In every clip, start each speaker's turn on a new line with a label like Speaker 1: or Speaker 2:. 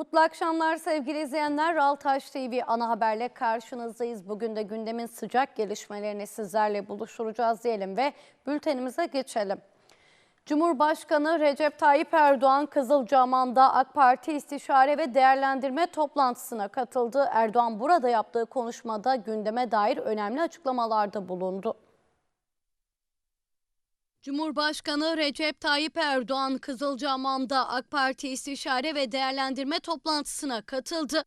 Speaker 1: Mutlu akşamlar sevgili izleyenler. Altaş TV ana haberle karşınızdayız. Bugün de gündemin sıcak gelişmelerini sizlerle buluşturacağız diyelim ve bültenimize geçelim. Cumhurbaşkanı Recep Tayyip Erdoğan Kızılcahamam'da AK Parti istişare ve değerlendirme toplantısına katıldı. Erdoğan burada yaptığı konuşmada gündeme dair önemli açıklamalarda bulundu. Cumhurbaşkanı Recep Tayyip Erdoğan Kızılcahamam'da AK Parti istişare ve değerlendirme toplantısına katıldı.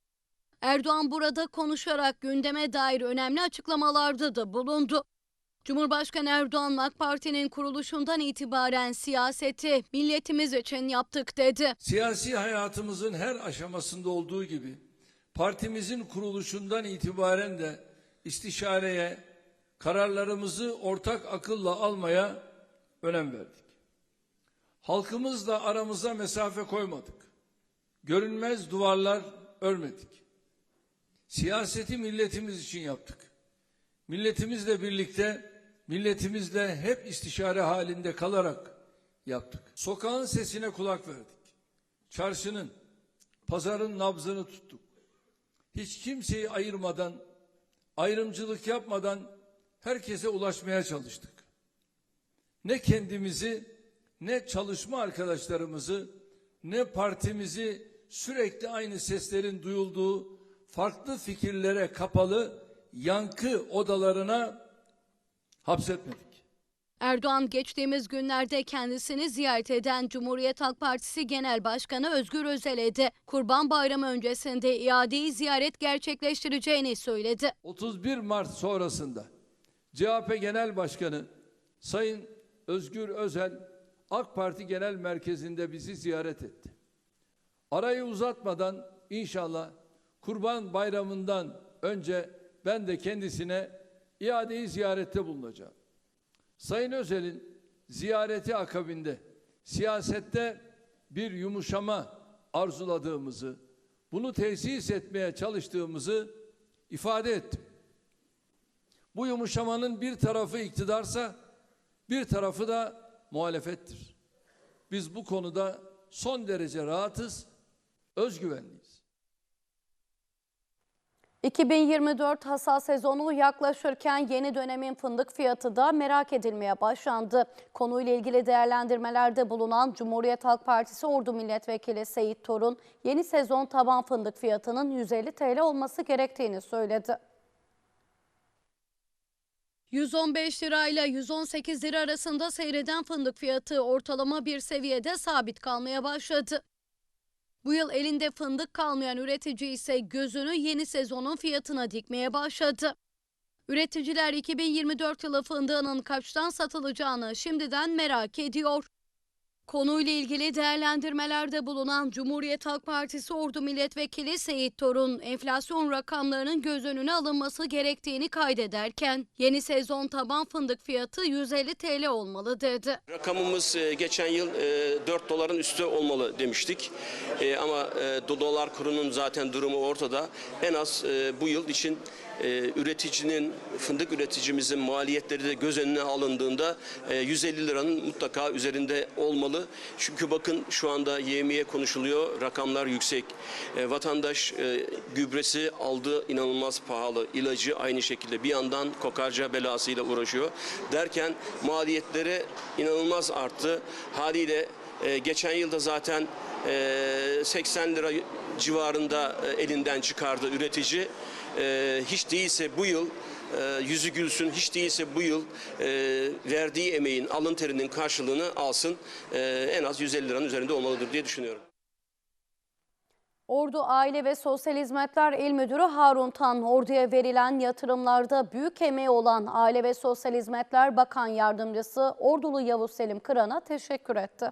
Speaker 1: Erdoğan burada konuşarak gündeme dair önemli açıklamalarda da bulundu. Cumhurbaşkanı Erdoğan AK Parti'nin kuruluşundan itibaren siyaseti milletimiz için yaptık dedi.
Speaker 2: Siyasi hayatımızın her aşamasında olduğu gibi partimizin kuruluşundan itibaren de istişareye, kararlarımızı ortak akılla almaya önem verdik. Halkımızla aramıza mesafe koymadık. Görünmez duvarlar örmedik. Siyaseti milletimiz için yaptık. Milletimizle birlikte, milletimizle hep istişare halinde kalarak yaptık. Sokağın sesine kulak verdik. Çarşının, pazarın nabzını tuttuk. Hiç kimseyi ayırmadan, ayrımcılık yapmadan herkese ulaşmaya çalıştık. Ne kendimizi, ne çalışma arkadaşlarımızı, ne partimizi sürekli aynı seslerin duyulduğu farklı fikirlere kapalı yankı odalarına hapsetmedik.
Speaker 1: Erdoğan geçtiğimiz günlerde kendisini ziyaret eden Cumhuriyet Halk Partisi Genel Başkanı Özgür Özel'e de Kurban Bayramı öncesinde iadeyi ziyaret gerçekleştireceğini söyledi.
Speaker 2: 31 Mart sonrasında CHP Genel Başkanı Sayın Özgür Özel AK Parti Genel Merkezi'nde bizi ziyaret etti. Arayı uzatmadan inşallah Kurban Bayramı'ndan önce ben de kendisine iadeyi ziyarette bulunacağım. Sayın Özel'in ziyareti akabinde siyasette bir yumuşama arzuladığımızı, bunu tesis etmeye çalıştığımızı ifade ettim. Bu yumuşamanın bir tarafı iktidarsa bir tarafı da muhalefettir. Biz bu konuda son derece rahatız, özgüvenliyiz.
Speaker 1: 2024 hasat sezonu yaklaşırken yeni dönemin fındık fiyatı da merak edilmeye başlandı. Konuyla ilgili değerlendirmelerde bulunan Cumhuriyet Halk Partisi Ordu Milletvekili Seyit Torun, yeni sezon taban fındık fiyatının 150 TL olması gerektiğini söyledi. 115 lirayla 118 lira arasında seyreden fındık fiyatı ortalama bir seviyede sabit kalmaya başladı. Bu yıl elinde fındık kalmayan üretici ise gözünü yeni sezonun fiyatına dikmeye başladı. Üreticiler 2024 yılı fındığının kaçtan satılacağını şimdiden merak ediyor. Konuyla ilgili değerlendirmelerde bulunan Cumhuriyet Halk Partisi Ordu Milletvekili Seyit Torun, enflasyon rakamlarının göz önüne alınması gerektiğini kaydederken, yeni sezon taban fındık fiyatı 150 TL olmalı dedi.
Speaker 3: Rakamımız e, geçen yıl e, 4 doların üstü olmalı demiştik. E, Ama e, do- dolar kurunun zaten durumu ortada. En az e, bu yıl için e, üreticinin, fındık üreticimizin maliyetleri de göz önüne alındığında e, 150 liranın mutlaka üzerinde olmalı. Çünkü bakın şu anda yemiye konuşuluyor, rakamlar yüksek. E, Vatandaş e, gübresi aldığı inanılmaz pahalı, ilacı aynı şekilde bir yandan kokarca belasıyla uğraşıyor. Derken maliyetleri inanılmaz arttı. Haliyle e, geçen yılda zaten e, 80 lira civarında e, elinden çıkardı üretici. E, hiç değilse bu yıl e, yüzü gülsün hiç değilse bu yıl verdiği emeğin alın terinin karşılığını alsın en az 150 liranın üzerinde olmalıdır diye düşünüyorum.
Speaker 1: Ordu Aile ve Sosyal Hizmetler İl Müdürü Harun Tan, orduya verilen yatırımlarda büyük emeği olan Aile ve Sosyal Hizmetler Bakan Yardımcısı Ordulu Yavuz Selim Kıran'a teşekkür etti.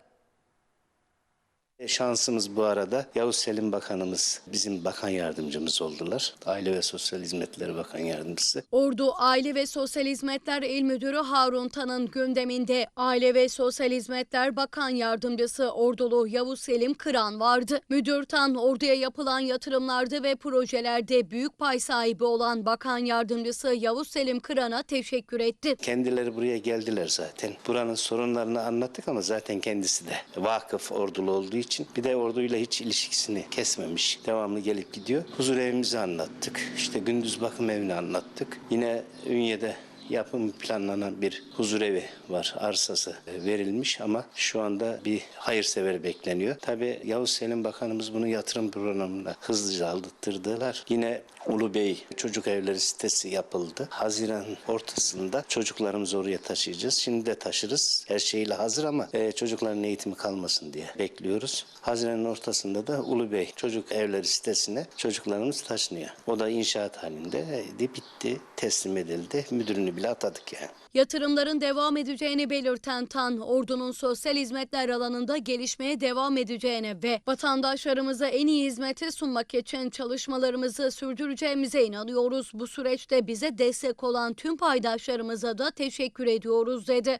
Speaker 4: Şansımız bu arada Yavuz Selim Bakanımız bizim bakan yardımcımız oldular. Aile ve Sosyal Hizmetleri Bakan Yardımcısı.
Speaker 1: Ordu Aile ve Sosyal Hizmetler İl Müdürü Harun Tan'ın gündeminde Aile ve Sosyal Hizmetler Bakan Yardımcısı Ordulu Yavuz Selim Kıran vardı. Müdür Tan, orduya yapılan yatırımlarda ve projelerde büyük pay sahibi olan Bakan Yardımcısı Yavuz Selim Kıran'a teşekkür etti.
Speaker 4: Kendileri buraya geldiler zaten. Buranın sorunlarını anlattık ama zaten kendisi de vakıf ordulu olduğu için için. Bir de orduyla hiç ilişkisini kesmemiş. Devamlı gelip gidiyor. Huzur evimizi anlattık. İşte gündüz bakım evini anlattık. Yine Ünye'de yapım planlanan bir huzur var. Arsası e, verilmiş ama şu anda bir hayırsever bekleniyor. Tabii Yavuz Selim Bakanımız bunu yatırım programına hızlıca aldırttılar. Yine Ulu Bey çocuk evleri sitesi yapıldı. Haziran ortasında çocuklarımızı oraya taşıyacağız. Şimdi de taşırız. Her şeyle hazır ama e, çocukların eğitimi kalmasın diye bekliyoruz. Haziran'ın ortasında da Ulu Bey çocuk evleri sitesine çocuklarımız taşınıyor. O da inşaat halinde e, bitti, teslim edildi. Müdürünü bile atadık yani.
Speaker 1: Yatırımların devam edeceğini belirten TAN, ordunun sosyal hizmetler alanında gelişmeye devam edeceğine ve vatandaşlarımıza en iyi hizmeti sunmak için çalışmalarımızı sürdüreceğimize inanıyoruz. Bu süreçte bize destek olan tüm paydaşlarımıza da teşekkür ediyoruz dedi.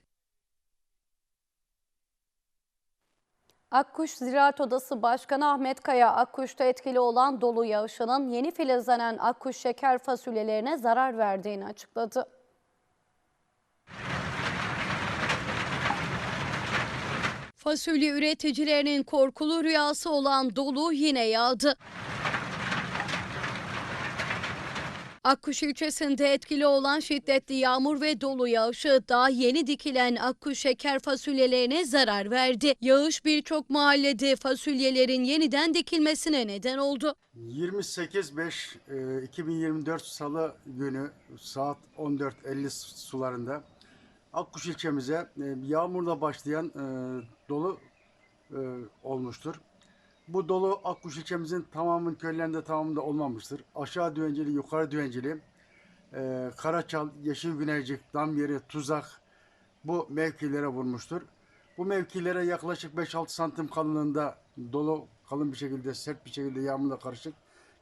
Speaker 1: Akkuş Ziraat Odası Başkanı Ahmet Kaya, Akkuş'ta etkili olan dolu yağışının yeni filizlenen Akkuş şeker fasulyelerine zarar verdiğini açıkladı. Fasulye üreticilerinin korkulu rüyası olan dolu yine yağdı. Akkuş ilçesinde etkili olan şiddetli yağmur ve dolu yağışı daha yeni dikilen Akkuş şeker fasulyelerine zarar verdi. Yağış birçok mahallede fasulyelerin yeniden dikilmesine neden oldu.
Speaker 5: 28.5.2024 Salı günü saat 14.50 sularında Akkuş ilçemize e, yağmurla başlayan e, dolu e, olmuştur. Bu dolu Akkuş ilçemizin tamamının köylerinde tamamında olmamıştır. Aşağı düvenceli, yukarı düvenceli, Karaçal, Yeşil Güneycik, Damyeri, Tuzak bu mevkilere vurmuştur. Bu mevkilere yaklaşık 5-6 santim kalınlığında dolu kalın bir şekilde, sert bir şekilde yağmurla karışık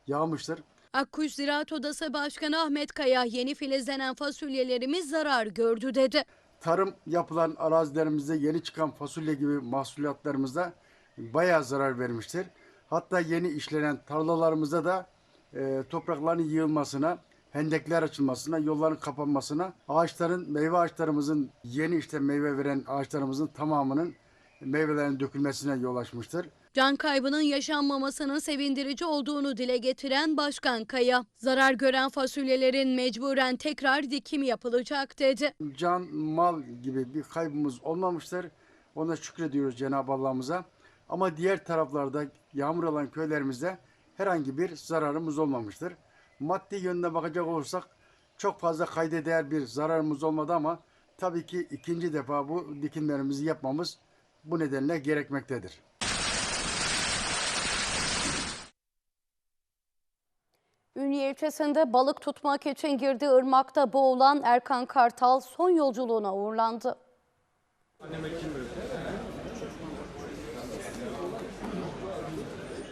Speaker 5: yağmıştır.
Speaker 1: Akkuş Ziraat Odası Başkanı Ahmet Kaya yeni filizlenen fasulyelerimiz zarar gördü dedi.
Speaker 5: Tarım yapılan arazilerimizde yeni çıkan fasulye gibi mahsulatlarımızda bayağı zarar vermiştir. Hatta yeni işlenen tarlalarımızda da e, toprakların yığılmasına, hendekler açılmasına, yolların kapanmasına, ağaçların, meyve ağaçlarımızın yeni işte meyve veren ağaçlarımızın tamamının meyvelerin dökülmesine yol açmıştır.
Speaker 1: Can kaybının yaşanmamasının sevindirici olduğunu dile getiren Başkan Kaya, zarar gören fasulyelerin mecburen tekrar dikim yapılacak dedi.
Speaker 5: can, mal gibi bir kaybımız olmamıştır. Ona şükrediyoruz Cenab-ı Allah'ımıza. Ama diğer taraflarda yağmur alan köylerimizde herhangi bir zararımız olmamıştır. Maddi yönüne bakacak olursak çok fazla kayda değer bir zararımız olmadı ama tabii ki ikinci defa bu dikimlerimizi yapmamız bu nedenle gerekmektedir.
Speaker 1: Ünye ilçesinde balık tutmak için girdiği ırmakta boğulan Erkan Kartal son yolculuğuna uğurlandı.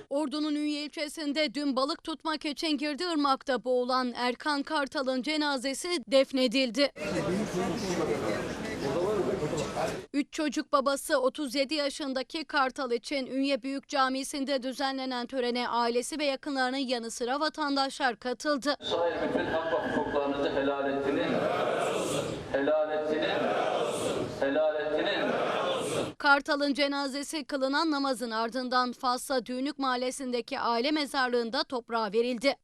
Speaker 1: Ordu'nun Ünye ilçesinde dün balık tutmak için girdiği ırmakta boğulan Erkan Kartal'ın cenazesi defnedildi. Üç çocuk babası 37 yaşındaki Kartal için Ünye Büyük Camisi'nde düzenlenen törene ailesi ve yakınlarının yanı sıra vatandaşlar katıldı.
Speaker 6: Sahil bütün hak ve hukuklarınızı helal ettiniz. Helal ettiniz. Helal ettiniz.
Speaker 1: Kartal'ın cenazesi kılınan namazın ardından Fasla Düğünlük Mahallesi'ndeki aile mezarlığında toprağa verildi.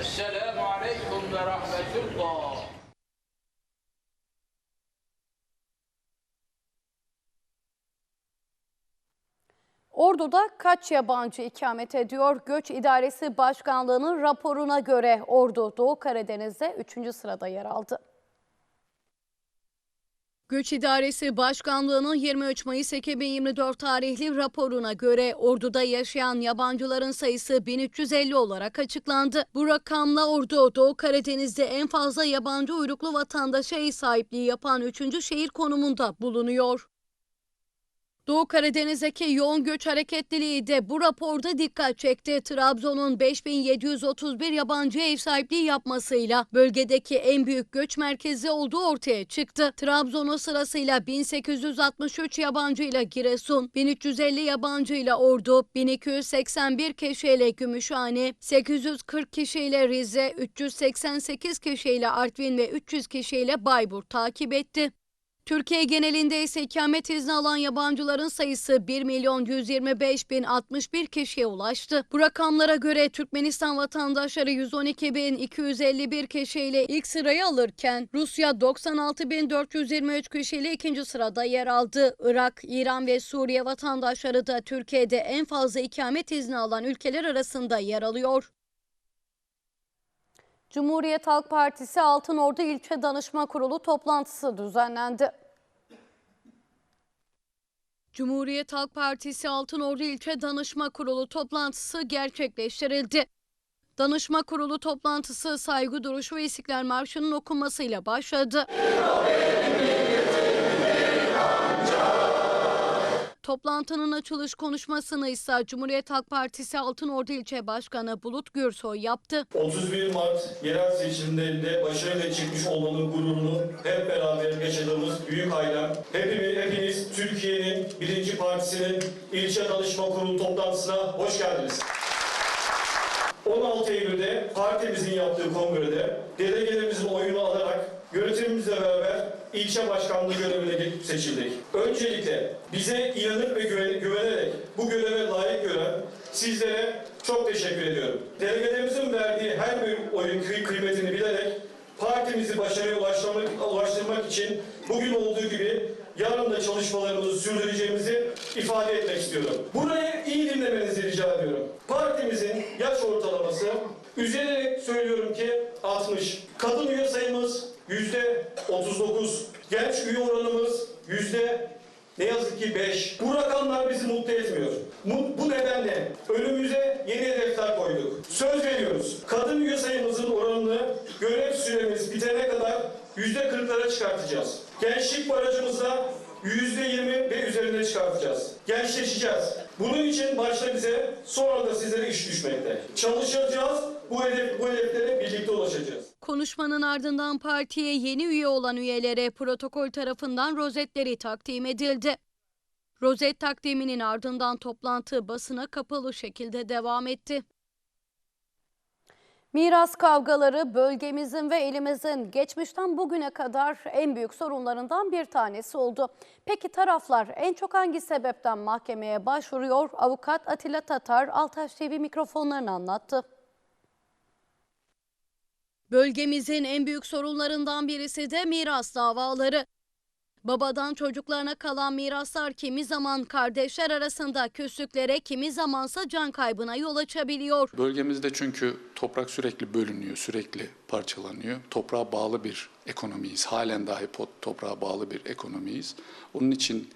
Speaker 6: Esselamu aleyküm ve rahmetullah.
Speaker 1: Ordu'da kaç yabancı ikamet ediyor? Göç İdaresi Başkanlığı'nın raporuna göre Ordu Doğu Karadeniz'de 3. sırada yer aldı. Göç İdaresi Başkanlığı'nın 23 Mayıs 2024 tarihli raporuna göre Ordu'da yaşayan yabancıların sayısı 1350 olarak açıklandı. Bu rakamla Ordu, Doğu Karadeniz'de en fazla yabancı uyruklu vatandaşa ev sahipliği yapan 3. şehir konumunda bulunuyor. Doğu Karadeniz'deki yoğun göç hareketliliği de bu raporda dikkat çekti. Trabzon'un 5731 yabancı ev sahipliği yapmasıyla bölgedeki en büyük göç merkezi olduğu ortaya çıktı. Trabzon'un sırasıyla 1863 yabancıyla Giresun, 1350 yabancıyla Ordu, 1281 kişiyle Gümüşhane, 840 kişiyle Rize, 388 kişiyle Artvin ve 300 kişiyle Bayburt takip etti. Türkiye genelinde ise ikamet izni alan yabancıların sayısı 1 milyon 125 bin 61 kişiye ulaştı. Bu rakamlara göre Türkmenistan vatandaşları 112 bin 251 kişiyle ilk sırayı alırken Rusya 96 bin 423 kişiyle ikinci sırada yer aldı. Irak, İran ve Suriye vatandaşları da Türkiye'de en fazla ikamet izni alan ülkeler arasında yer alıyor. Cumhuriyet Halk Partisi Altınordu İlçe Danışma Kurulu toplantısı düzenlendi. Cumhuriyet Halk Partisi Altınordu İlçe Danışma Kurulu toplantısı gerçekleştirildi. Danışma Kurulu toplantısı saygı duruşu ve İstiklal Marşı'nın okunmasıyla başladı. Toplantının açılış konuşmasını ise Cumhuriyet Halk Partisi Altınordu İlçe Başkanı Bulut Gürsoy yaptı.
Speaker 7: 31 Mart yerel seçimlerinde başarıyla çıkmış olmanın gururunu hep beraber yaşadığımız büyük ailem. Hepimiz, hepiniz Türkiye'nin birinci partisinin ilçe danışma kurulu toplantısına hoş geldiniz. 16 Eylül'de partimizin yaptığı kongrede delegelerimizin oyunu alarak yönetimimizle beraber ilçe başkanlığı görevine seçildik. Öncelikle bize inanıp ve güven- güvenerek bu göreve layık gören sizlere çok teşekkür ediyorum. Delegelerimizin verdiği her bir oyun kıy- kıymetini bilerek partimizi başarıya ulaştırmak, ulaştırmak için bugün olduğu gibi yarın da çalışmalarımızı sürdüreceğimizi ifade etmek istiyorum. Burayı iyi dinlemenizi rica ediyorum. Partimizin yaş ortalaması üzerine söylüyorum ki 60. Kadın üye sayımız yüzde 39. Genç üye oranımız yüzde ne yazık ki 5. Bu rakamlar bizi mutlu etmiyor. Bu, nedenle önümüze yeni hedefler koyduk. Söz veriyoruz. Kadın üye sayımızın oranını görev süremiz bitene kadar yüzde 40'lara çıkartacağız. Gençlik barajımızda yüzde 20 ve üzerine çıkartacağız. Gençleşeceğiz. Bunun için başta bize sonra da sizlere iş düşmekte. Çalışacağız. Bu, hedef, bu hedeflere birlikte ulaşacağız.
Speaker 1: Konuşmanın ardından partiye yeni üye olan üyelere protokol tarafından rozetleri takdim edildi. Rozet takdiminin ardından toplantı basına kapalı şekilde devam etti. Miras kavgaları bölgemizin ve ilimizin geçmişten bugüne kadar en büyük sorunlarından bir tanesi oldu. Peki taraflar en çok hangi sebepten mahkemeye başvuruyor? Avukat Atilla Tatar Altaş TV mikrofonlarını anlattı. Bölgemizin en büyük sorunlarından birisi de miras davaları. Babadan çocuklarına kalan miraslar kimi zaman kardeşler arasında küslüklere, kimi zamansa can kaybına yol açabiliyor.
Speaker 8: Bölgemizde çünkü toprak sürekli bölünüyor, sürekli parçalanıyor. Toprağa bağlı bir ekonomiyiz. Halen dahi pot- toprağa bağlı bir ekonomiyiz. Onun için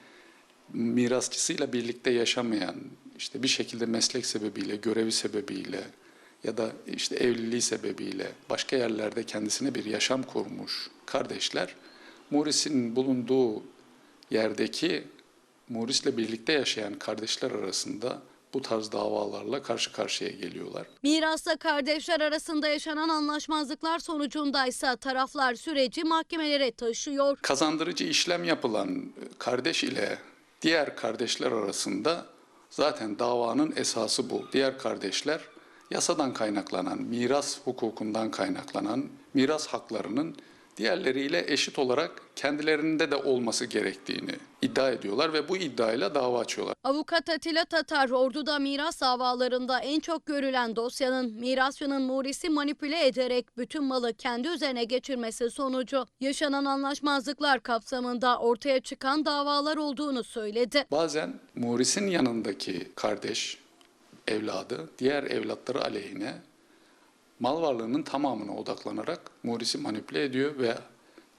Speaker 8: mirasçısıyla birlikte yaşamayan, işte bir şekilde meslek sebebiyle, görevi sebebiyle ya da işte evliliği sebebiyle başka yerlerde kendisine bir yaşam kurmuş kardeşler, Morris'in bulunduğu yerdeki Morris'le birlikte yaşayan kardeşler arasında bu tarz davalarla karşı karşıya geliyorlar.
Speaker 1: Mirasta kardeşler arasında yaşanan anlaşmazlıklar sonucundaysa taraflar süreci mahkemelere taşıyor.
Speaker 8: Kazandırıcı işlem yapılan kardeş ile diğer kardeşler arasında zaten davanın esası bu. Diğer kardeşler yasadan kaynaklanan, miras hukukundan kaynaklanan miras haklarının diğerleriyle eşit olarak kendilerinde de olması gerektiğini iddia ediyorlar ve bu iddiayla dava açıyorlar.
Speaker 1: Avukat Atilla Tatar, Ordu'da miras davalarında en çok görülen dosyanın mirasçının Muris'i manipüle ederek bütün malı kendi üzerine geçirmesi sonucu yaşanan anlaşmazlıklar kapsamında ortaya çıkan davalar olduğunu söyledi.
Speaker 8: Bazen Muris'in yanındaki kardeş, evladı, diğer evlatları aleyhine mal varlığının tamamına odaklanarak Muris'i manipüle ediyor ve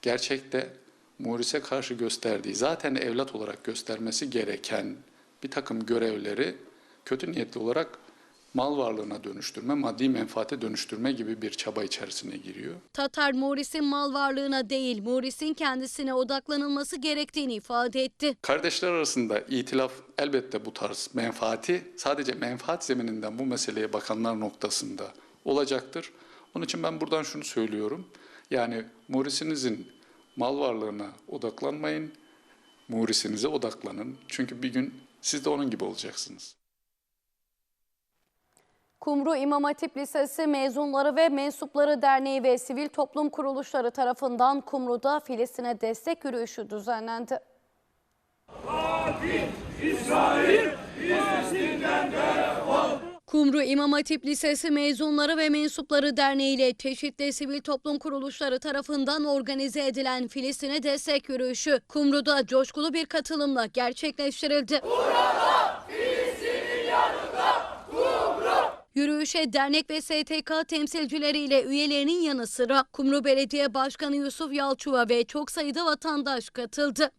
Speaker 8: gerçekte Muris'e karşı gösterdiği, zaten evlat olarak göstermesi gereken bir takım görevleri kötü niyetli olarak mal varlığına dönüştürme, maddi menfaate dönüştürme gibi bir çaba içerisine giriyor.
Speaker 1: Tatar, Muris'in mal varlığına değil, Muris'in kendisine odaklanılması gerektiğini ifade etti.
Speaker 8: Kardeşler arasında itilaf elbette bu tarz menfaati sadece menfaat zemininden bu meseleye bakanlar noktasında olacaktır. Onun için ben buradan şunu söylüyorum. Yani Murisinizin mal varlığına odaklanmayın. Murisinize odaklanın. Çünkü bir gün siz de onun gibi olacaksınız.
Speaker 1: Kumru İmam Hatip Lisesi mezunları ve mensupları derneği ve sivil toplum kuruluşları tarafından Kumru'da Filistin'e destek yürüyüşü düzenlendi. Kumru İmam Hatip Lisesi mezunları ve mensupları derneği ile çeşitli sivil toplum kuruluşları tarafından organize edilen Filistin'e destek yürüyüşü Kumru'da coşkulu bir katılımla gerçekleştirildi. Yürüyüşe dernek ve STK temsilcileriyle üyelerinin yanı sıra Kumru Belediye Başkanı Yusuf Yalçıva ve çok sayıda vatandaş katıldı.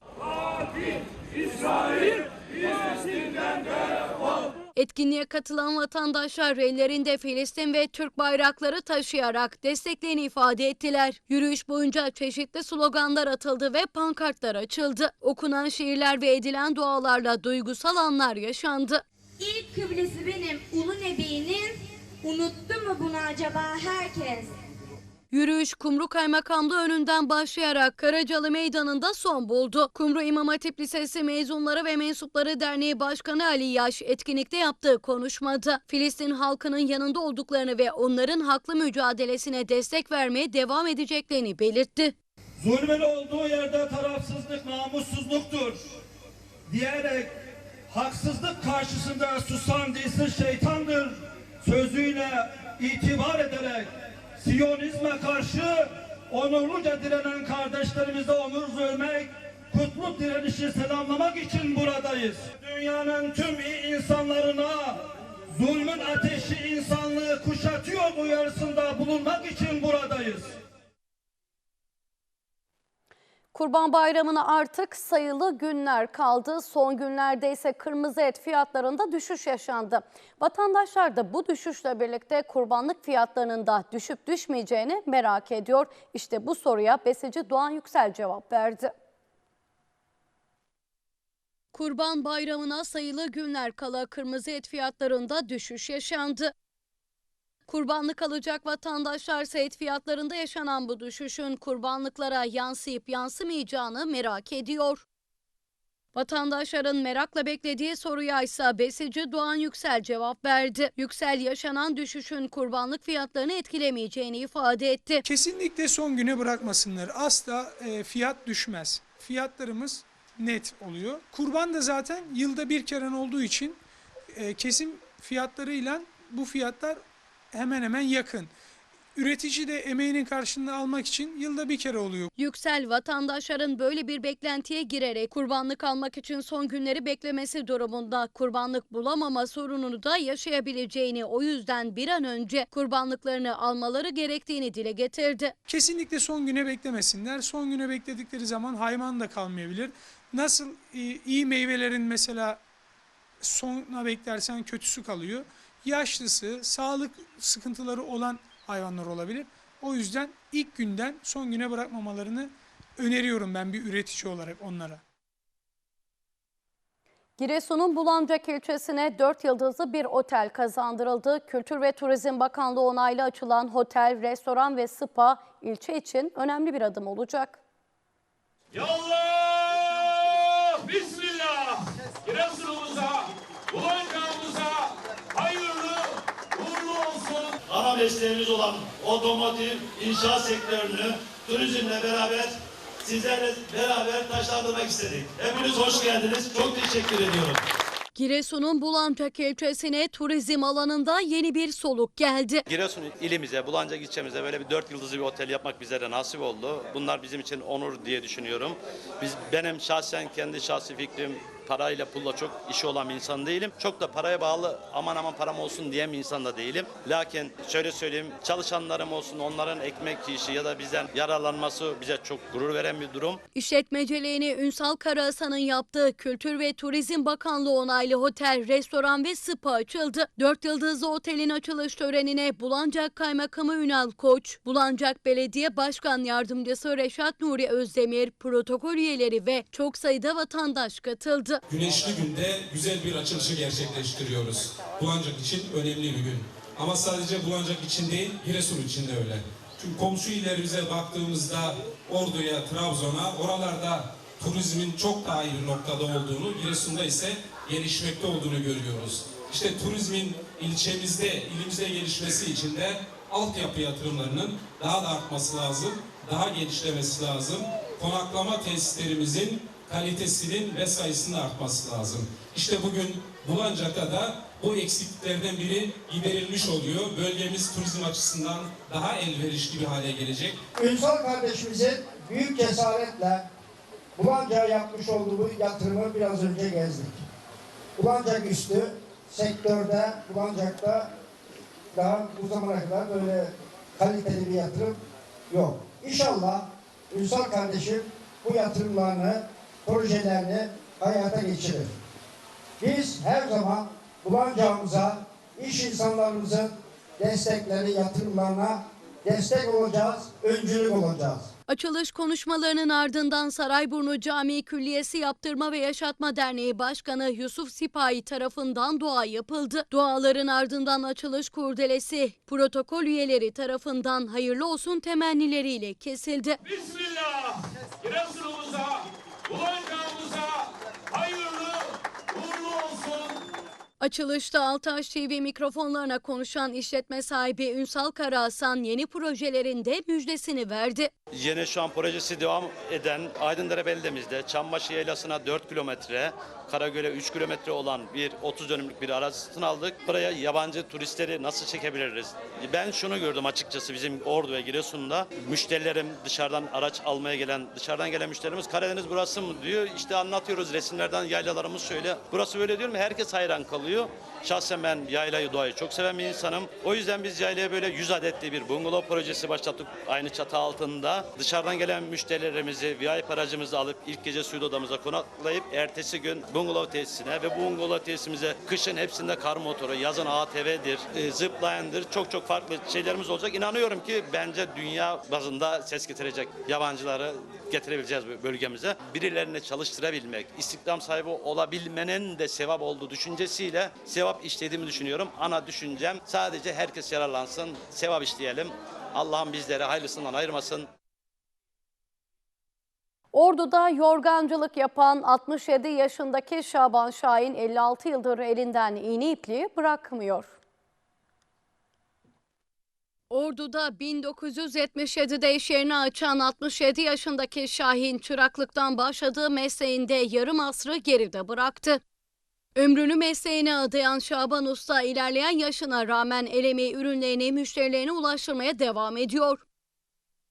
Speaker 1: Etkinliğe katılan vatandaşlar ellerinde Filistin ve Türk bayrakları taşıyarak desteklerini ifade ettiler. Yürüyüş boyunca çeşitli sloganlar atıldı ve pankartlar açıldı. Okunan şiirler ve edilen dualarla duygusal anlar yaşandı.
Speaker 9: İlk kıblesi benim ulu nebinin unuttu mu bunu acaba herkes?
Speaker 1: Yürüyüş Kumru Kaymakamlığı önünden başlayarak Karacalı Meydanı'nda son buldu. Kumru İmam Hatip Lisesi mezunları ve mensupları derneği başkanı Ali Yaş etkinlikte yaptığı konuşmada Filistin halkının yanında olduklarını ve onların haklı mücadelesine destek vermeye devam edeceklerini belirtti.
Speaker 10: Zulmün olduğu yerde tarafsızlık namussuzluktur diyerek haksızlık karşısında susan dilsiz şeytandır sözüyle itibar ederek Siyonizme karşı onurluca direnen kardeşlerimize onur vermek, kutlu direnişi selamlamak için buradayız. Dünyanın tüm iyi insanlarına zulmün ateşi insanlığı kuşatıyor uyarısında bulunmak için buradayız.
Speaker 1: Kurban Bayramı'na artık sayılı günler kaldı. Son günlerde ise kırmızı et fiyatlarında düşüş yaşandı. Vatandaşlar da bu düşüşle birlikte kurbanlık fiyatlarının da düşüp düşmeyeceğini merak ediyor. İşte bu soruya besici Doğan Yüksel cevap verdi. Kurban Bayramı'na sayılı günler kala kırmızı et fiyatlarında düşüş yaşandı. Kurbanlık alacak vatandaşlar et fiyatlarında yaşanan bu düşüşün kurbanlıklara yansıyıp yansımayacağını merak ediyor. Vatandaşların merakla beklediği soruya ise besici Doğan Yüksel cevap verdi. Yüksel yaşanan düşüşün kurbanlık fiyatlarını etkilemeyeceğini ifade etti.
Speaker 11: Kesinlikle son güne bırakmasınlar. Asla e, fiyat düşmez. Fiyatlarımız net oluyor. Kurban da zaten yılda bir kere olduğu için e, kesim fiyatlarıyla bu fiyatlar hemen hemen yakın. Üretici de emeğinin karşılığını almak için yılda bir kere oluyor.
Speaker 1: Yüksel vatandaşların böyle bir beklentiye girerek kurbanlık almak için son günleri beklemesi durumunda kurbanlık bulamama sorununu da yaşayabileceğini o yüzden bir an önce kurbanlıklarını almaları gerektiğini dile getirdi.
Speaker 11: Kesinlikle son güne beklemesinler. Son güne bekledikleri zaman hayvan da kalmayabilir. Nasıl e, iyi meyvelerin mesela sona beklersen kötüsü kalıyor. Yaşlısı, sağlık sıkıntıları olan hayvanlar olabilir. O yüzden ilk günden son güne bırakmamalarını öneriyorum ben bir üretici olarak onlara.
Speaker 1: Giresun'un Bulancak ilçesine 4 yıldızlı bir otel kazandırıldı. Kültür ve Turizm Bakanlığı onaylı açılan otel, restoran ve spa ilçe için önemli bir adım olacak.
Speaker 10: Yallah! Bismillah! Giresun'umuza, Bulancağımıza hayırlı uğurlu
Speaker 12: mesleğimiz olan otomotiv, inşaat sektörünü turizmle beraber sizlerle beraber taşlandırmak istedik. Hepiniz hoş geldiniz. Çok teşekkür ediyorum.
Speaker 1: Giresun'un Bulancak ilçesine turizm alanında yeni bir soluk geldi.
Speaker 12: Giresun ilimize, Bulancak ilçemize böyle bir dört yıldızlı bir otel yapmak bizlere nasip oldu. Bunlar bizim için onur diye düşünüyorum. Biz benim şahsen kendi şahsi fikrim parayla pulla çok işi olan bir insan değilim. Çok da paraya bağlı aman aman param olsun diyen bir insan da değilim. Lakin şöyle söyleyeyim çalışanlarım olsun onların ekmek işi ya da bizden yararlanması bize çok gurur veren bir durum.
Speaker 1: İşletmeciliğini Ünsal Karahasan'ın yaptığı Kültür ve Turizm Bakanlığı onaylı otel, restoran ve spa açıldı. 4 yıldızlı otelin açılış törenine Bulancak Kaymakamı Ünal Koç, Bulancak Belediye Başkan Yardımcısı Reşat Nuri Özdemir, protokol üyeleri ve çok sayıda vatandaş katıldı.
Speaker 13: Güneşli günde güzel bir açılışı gerçekleştiriyoruz. Bulancak için önemli bir gün. Ama sadece Bulancak için değil, Giresun için de öyle. Çünkü komşu illerimize baktığımızda Ordu'ya, Trabzon'a, oralarda turizmin çok daha iyi bir noktada olduğunu, Giresun'da ise gelişmekte olduğunu görüyoruz. İşte turizmin ilçemizde, ilimizde gelişmesi için de altyapı yatırımlarının daha da artması lazım, daha genişlemesi lazım. Konaklama tesislerimizin kalitesinin ve sayısının artması lazım. İşte bugün Bulancak'ta da bu eksikliklerden biri giderilmiş oluyor. Bölgemiz turizm açısından daha elverişli bir hale gelecek.
Speaker 14: Ünsal kardeşimizin büyük cesaretle Bulancak'a yapmış olduğu yatırımı biraz önce gezdik. Bulancak üstü sektörde, Bulancak'ta daha bu zamana kadar böyle kaliteli bir yatırım yok. İnşallah Ünsal kardeşim bu yatırımlarını, projelerini hayata geçirir. Biz her zaman Bulancak'ımıza, iş insanlarımızın destekleri, yatırımlarına destek olacağız, öncülük olacağız.
Speaker 1: Açılış konuşmalarının ardından Sarayburnu Camii Külliyesi Yaptırma ve Yaşatma Derneği Başkanı Yusuf Sipahi tarafından dua yapıldı. Duaların ardından açılış kurdelesi protokol üyeleri tarafından hayırlı olsun temennileriyle kesildi.
Speaker 10: Bismillah. Giresunumuza, Bulancağımıza hayırlı uğurlu.
Speaker 1: Açılışta Altaş TV mikrofonlarına konuşan işletme sahibi Ünsal Karahasan yeni projelerinde müjdesini verdi.
Speaker 12: Yeni şu an projesi devam eden Aydındere beldemizde Çambaşı Yaylası'na 4 kilometre, Karagöl'e 3 kilometre olan bir 30 dönümlük bir arazisini aldık. Buraya yabancı turistleri nasıl çekebiliriz? Ben şunu gördüm açıkçası bizim Ordu ve Giresun'da. Müşterilerim dışarıdan araç almaya gelen, dışarıdan gelen müşterimiz Karadeniz burası mı diyor. İşte anlatıyoruz resimlerden yaylalarımız şöyle. Burası böyle diyorum herkes hayran kalıyor. Şahsen ben yaylayı doğayı çok seven bir insanım. O yüzden biz yaylaya böyle 100 adetli bir bungalov projesi başlattık aynı çatı altında. Dışarıdan gelen müşterilerimizi VIP aracımızı alıp ilk gece suyu odamıza konaklayıp ertesi gün bungalov tesisine ve bu bungalov tesisimize kışın hepsinde kar motoru, yazın ATV'dir, e, zipline'dır. Çok çok farklı şeylerimiz olacak. İnanıyorum ki bence dünya bazında ses getirecek yabancıları getirebileceğiz bölgemize. Birilerini çalıştırabilmek, istihdam sahibi olabilmenin de sevap olduğu düşüncesiyle sevap işlediğimi düşünüyorum. Ana düşüncem sadece herkes yararlansın, sevap işleyelim. Allah'ım bizleri hayırlısından ayırmasın.
Speaker 1: Ordu'da yorgancılık yapan 67 yaşındaki Şaban Şahin 56 yıldır elinden iğne ipliği bırakmıyor. Ordu'da 1977'de iş yerini açan 67 yaşındaki Şahin çıraklıktan başladığı mesleğinde yarım asrı geride bıraktı. Ömrünü mesleğine adayan Şaban Usta ilerleyen yaşına rağmen el emeği ürünlerini müşterilerine ulaştırmaya devam ediyor.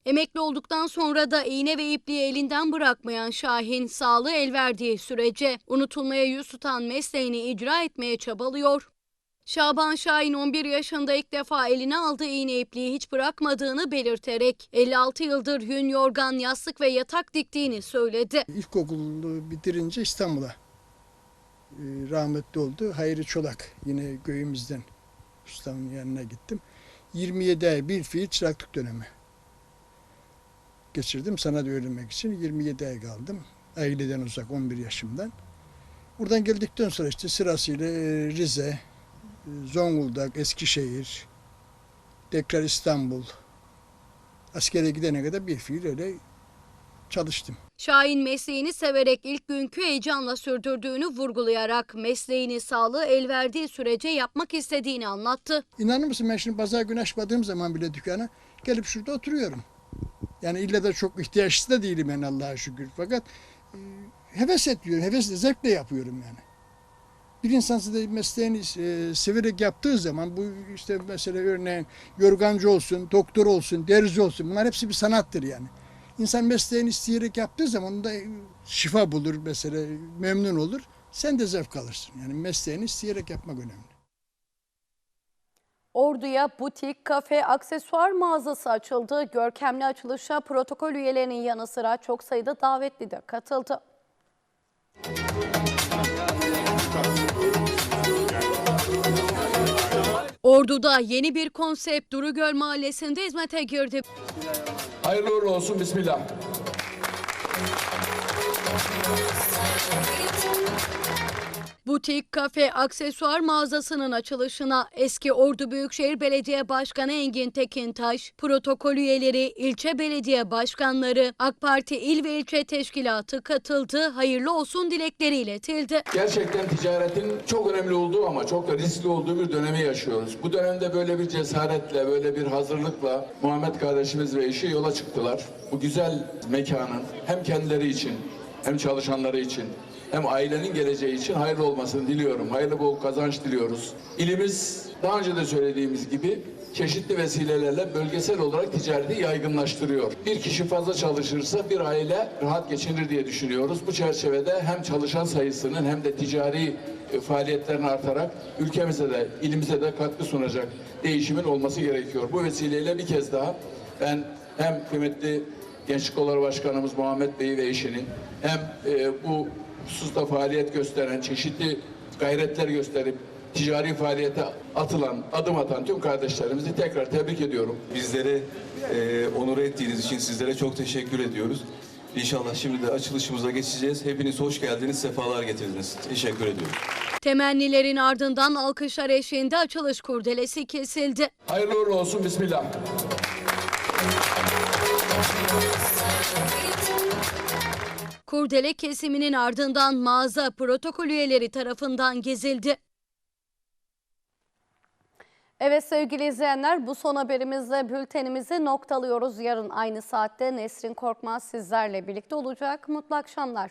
Speaker 1: Emekli olduktan sonra da iğne ve ipliği elinden bırakmayan Şahin sağlığı el verdiği sürece unutulmaya yüz tutan mesleğini icra etmeye çabalıyor. Şaban Şahin 11 yaşında ilk defa eline aldığı iğne ipliği hiç bırakmadığını belirterek 56 yıldır yün yorgan, yastık ve yatak diktiğini söyledi.
Speaker 15: İlkokulu bitirince İstanbul'a e, rahmetli oldu. Hayri Çolak yine göğümüzden ustamın yanına gittim. 27 ay bir fiil çıraklık dönemi geçirdim sanat öğrenmek için. 27 ay kaldım. Aileden uzak 11 yaşımdan. Buradan geldikten sonra işte sırasıyla e, Rize, e, Zonguldak, Eskişehir, tekrar İstanbul, askere gidene kadar bir fiil öyle çalıştım.
Speaker 1: Şahin mesleğini severek ilk günkü heyecanla sürdürdüğünü vurgulayarak mesleğini sağlığı el verdiği sürece yapmak istediğini anlattı.
Speaker 15: İnanır mısın ben şimdi pazar günü açmadığım zaman bile dükkana gelip şurada oturuyorum. Yani illa da çok ihtiyaçsız da değilim yani Allah'a şükür. Fakat e, heves ediyorum, hevesle, zevkle yapıyorum yani. Bir insan size mesleğini e, severek yaptığı zaman bu işte mesela örneğin yorgancı olsun, doktor olsun, derzi olsun bunlar hepsi bir sanattır yani. İnsan mesleğini isteyerek yaptığı zaman onda e, şifa bulur mesela, memnun olur. Sen de zevk alırsın. Yani mesleğini isteyerek yapmak önemli.
Speaker 1: Ordu'ya butik, kafe, aksesuar mağazası açıldı. Görkemli açılışa protokol üyelerinin yanı sıra çok sayıda davetli de katıldı. Ordu'da yeni bir konsept Durugöl Mahallesi'nde hizmete girdi.
Speaker 10: Hayırlı uğurlu olsun. Bismillah.
Speaker 1: Butik, kafe, aksesuar mağazasının açılışına eski Ordu Büyükşehir Belediye Başkanı Engin Tekintaş, protokol üyeleri, ilçe belediye başkanları, AK Parti il ve ilçe teşkilatı katıldı, hayırlı olsun dilekleri iletildi.
Speaker 10: Gerçekten ticaretin çok önemli olduğu ama çok da riskli olduğu bir dönemi yaşıyoruz. Bu dönemde böyle bir cesaretle, böyle bir hazırlıkla Muhammed kardeşimiz ve eşi yola çıktılar. Bu güzel mekanın hem kendileri için hem çalışanları için hem ailenin geleceği için hayırlı olmasını diliyorum. Hayırlı bol kazanç diliyoruz. İlimiz daha önce de söylediğimiz gibi çeşitli vesilelerle bölgesel olarak ticareti yaygınlaştırıyor. Bir kişi fazla çalışırsa bir aile rahat geçinir diye düşünüyoruz. Bu çerçevede hem çalışan sayısının hem de ticari e, faaliyetlerin artarak ülkemize de ilimize de katkı sunacak değişimin olması gerekiyor. Bu vesileyle bir kez daha ben hem kıymetli Gençlik Kolları Başkanımız Muhammed Bey ve eşinin hem e, bu hususta faaliyet gösteren, çeşitli gayretler gösterip ticari faaliyete atılan, adım atan tüm kardeşlerimizi tekrar tebrik ediyorum.
Speaker 16: Bizleri e, onur ettiğiniz için sizlere çok teşekkür ediyoruz. İnşallah şimdi de açılışımıza geçeceğiz. Hepiniz hoş geldiniz, sefalar getirdiniz. Teşekkür ediyorum.
Speaker 1: Temennilerin ardından alkışlar eşliğinde açılış kurdelesi kesildi.
Speaker 10: Hayırlı uğurlu olsun, Bismillah.
Speaker 1: Kurdele kesiminin ardından mağaza protokol üyeleri tarafından gezildi. Evet sevgili izleyenler bu son haberimizle bültenimizi noktalıyoruz. Yarın aynı saatte Nesrin Korkmaz sizlerle birlikte olacak. Mutlu akşamlar.